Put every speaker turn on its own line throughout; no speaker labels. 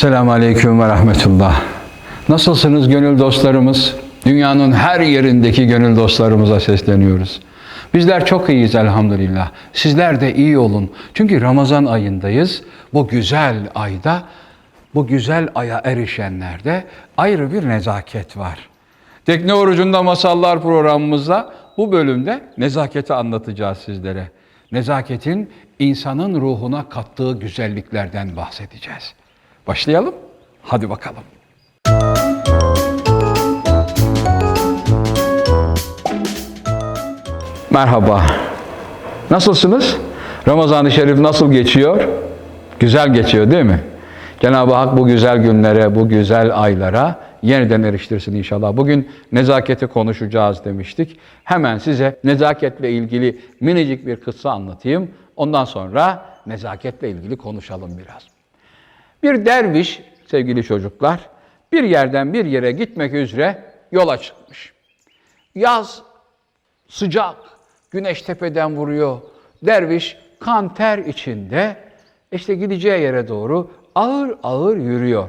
Esselamu Aleyküm ve Rahmetullah. Nasılsınız gönül dostlarımız? Dünyanın her yerindeki gönül dostlarımıza sesleniyoruz. Bizler çok iyiyiz elhamdülillah. Sizler de iyi olun. Çünkü Ramazan ayındayız. Bu güzel ayda, bu güzel aya erişenlerde ayrı bir nezaket var. Tekne Orucunda Masallar programımızda bu bölümde nezaketi anlatacağız sizlere. Nezaketin insanın ruhuna kattığı güzelliklerden bahsedeceğiz. Başlayalım. Hadi bakalım. Merhaba. Nasılsınız? Ramazan-ı Şerif nasıl geçiyor? Güzel geçiyor değil mi? Cenab-ı Hak bu güzel günlere, bu güzel aylara yeniden eriştirsin inşallah. Bugün nezaketi konuşacağız demiştik. Hemen size nezaketle ilgili minicik bir kıssa anlatayım. Ondan sonra nezaketle ilgili konuşalım biraz. Bir derviş sevgili çocuklar bir yerden bir yere gitmek üzere yola çıkmış. Yaz sıcak, güneş tepeden vuruyor. Derviş kan ter içinde işte gideceği yere doğru ağır ağır yürüyor.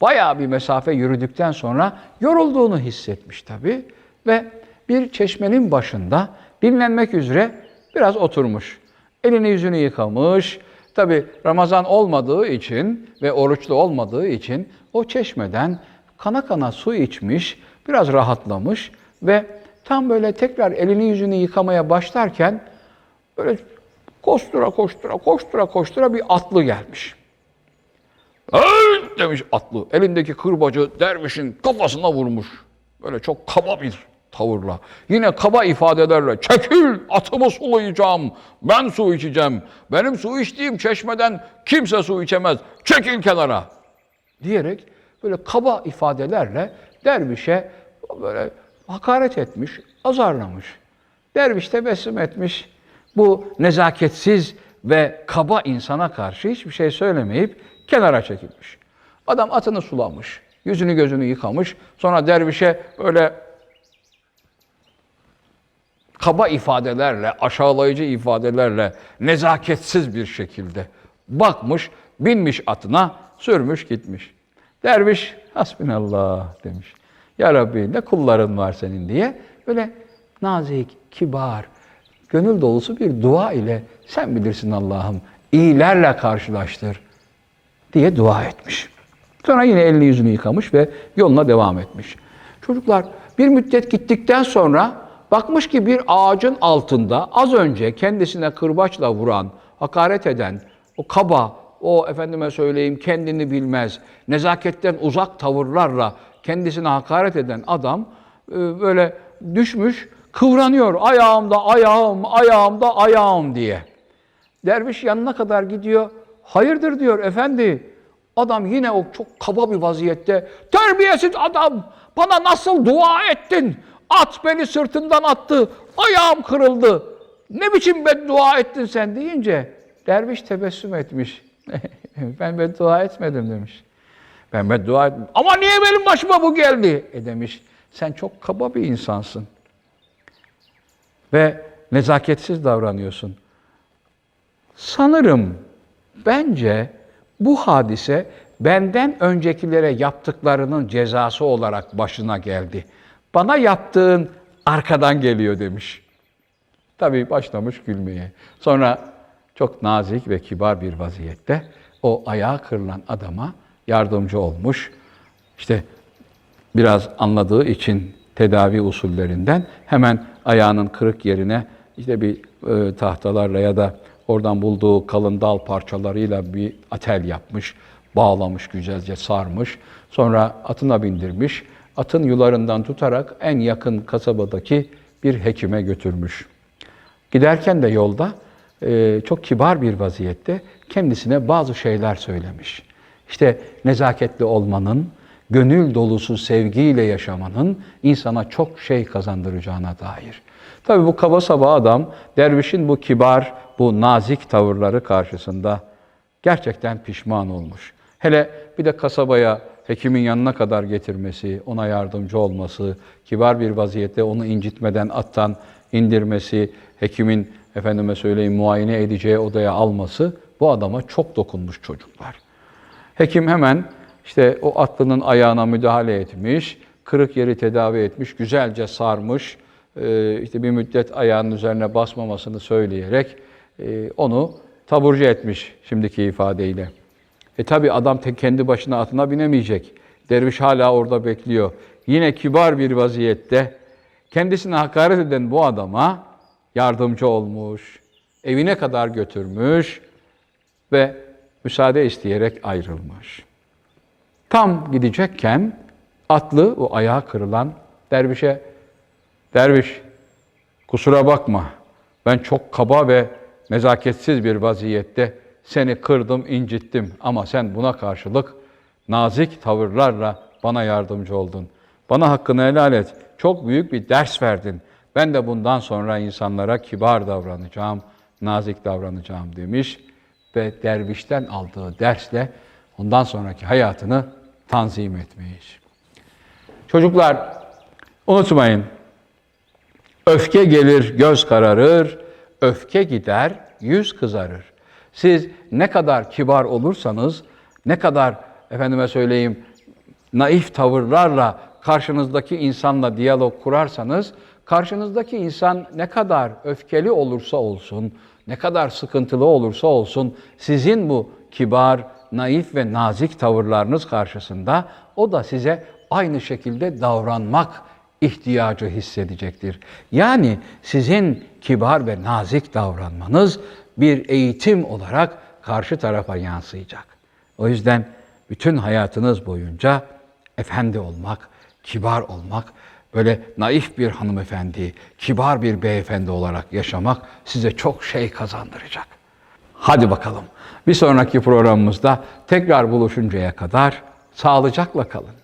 Bayağı bir mesafe yürüdükten sonra yorulduğunu hissetmiş tabii ve bir çeşmenin başında dinlenmek üzere biraz oturmuş. Elini yüzünü yıkamış. Tabi Ramazan olmadığı için ve oruçlu olmadığı için o çeşmeden kana kana su içmiş, biraz rahatlamış ve tam böyle tekrar elini yüzünü yıkamaya başlarken böyle koştura koştura koştura koştura bir atlı gelmiş. Hey! demiş atlı. Elindeki kırbacı dervişin kafasına vurmuş. Böyle çok kaba bir tavırla. Yine kaba ifadelerle çekil atımı sulayacağım. Ben su içeceğim. Benim su içtiğim çeşmeden kimse su içemez. Çekil kenara. Diyerek böyle kaba ifadelerle dervişe böyle hakaret etmiş, azarlamış. Derviş tebessüm etmiş. Bu nezaketsiz ve kaba insana karşı hiçbir şey söylemeyip kenara çekilmiş. Adam atını sulamış, yüzünü gözünü yıkamış. Sonra dervişe böyle kaba ifadelerle, aşağılayıcı ifadelerle, nezaketsiz bir şekilde bakmış, binmiş atına, sürmüş gitmiş. Derviş, hasbinallah demiş. Ya Rabbi ne kulların var senin diye böyle nazik, kibar, gönül dolusu bir dua ile sen bilirsin Allah'ım iyilerle karşılaştır diye dua etmiş. Sonra yine elini yüzünü yıkamış ve yoluna devam etmiş. Çocuklar bir müddet gittikten sonra bakmış ki bir ağacın altında az önce kendisine kırbaçla vuran, hakaret eden, o kaba, o efendime söyleyeyim kendini bilmez, nezaketten uzak tavırlarla kendisine hakaret eden adam e, böyle düşmüş, kıvranıyor. Ayağımda ayağım, ayağımda ayağım diye. Derviş yanına kadar gidiyor. Hayırdır diyor efendi. Adam yine o çok kaba bir vaziyette. Terbiyesiz adam bana nasıl dua ettin? At beni sırtından attı. Ayağım kırıldı. Ne biçim beddua ettin sen deyince derviş tebessüm etmiş. ben beddua etmedim demiş. Ben beddua etmedim. Ama niye benim başıma bu geldi? E demiş. Sen çok kaba bir insansın. Ve nezaketsiz davranıyorsun. Sanırım, bence bu hadise benden öncekilere yaptıklarının cezası olarak başına geldi. Bana yaptığın arkadan geliyor demiş. Tabii başlamış gülmeye. Sonra çok nazik ve kibar bir vaziyette o ayağı kırılan adama yardımcı olmuş. İşte biraz anladığı için tedavi usullerinden hemen ayağının kırık yerine işte bir e, tahtalarla ya da oradan bulduğu kalın dal parçalarıyla bir atel yapmış, bağlamış, güzelce sarmış. Sonra atına bindirmiş. Atın yularından tutarak en yakın kasabadaki bir hekime götürmüş. Giderken de yolda e, çok kibar bir vaziyette kendisine bazı şeyler söylemiş. İşte nezaketli olmanın, gönül dolusu sevgiyle yaşamanın insana çok şey kazandıracağına dair. Tabi bu kaba saba adam dervişin bu kibar, bu nazik tavırları karşısında gerçekten pişman olmuş. Hele bir de kasabaya hekimin yanına kadar getirmesi, ona yardımcı olması, kibar bir vaziyette onu incitmeden attan indirmesi, hekimin efendime söyleyeyim muayene edeceği odaya alması bu adama çok dokunmuş çocuklar. Hekim hemen işte o atlının ayağına müdahale etmiş, kırık yeri tedavi etmiş, güzelce sarmış, e, işte bir müddet ayağının üzerine basmamasını söyleyerek e, onu taburcu etmiş şimdiki ifadeyle. E tabi adam tek kendi başına atına binemeyecek. Derviş hala orada bekliyor. Yine kibar bir vaziyette kendisine hakaret eden bu adama yardımcı olmuş, evine kadar götürmüş ve müsaade isteyerek ayrılmış. Tam gidecekken atlı o ayağı kırılan dervişe derviş kusura bakma ben çok kaba ve nezaketsiz bir vaziyette seni kırdım, incittim ama sen buna karşılık nazik tavırlarla bana yardımcı oldun. Bana hakkını helal et. Çok büyük bir ders verdin. Ben de bundan sonra insanlara kibar davranacağım, nazik davranacağım demiş ve dervişten aldığı dersle ondan sonraki hayatını tanzim etmiş. Çocuklar unutmayın. Öfke gelir, göz kararır. Öfke gider, yüz kızarır. Siz ne kadar kibar olursanız, ne kadar efendime söyleyeyim naif tavırlarla karşınızdaki insanla diyalog kurarsanız, karşınızdaki insan ne kadar öfkeli olursa olsun, ne kadar sıkıntılı olursa olsun, sizin bu kibar, naif ve nazik tavırlarınız karşısında o da size aynı şekilde davranmak ihtiyacı hissedecektir. Yani sizin kibar ve nazik davranmanız bir eğitim olarak karşı tarafa yansıyacak. O yüzden bütün hayatınız boyunca efendi olmak, kibar olmak, böyle naif bir hanımefendi, kibar bir beyefendi olarak yaşamak size çok şey kazandıracak. Hadi bakalım. Bir sonraki programımızda tekrar buluşuncaya kadar sağlıcakla kalın.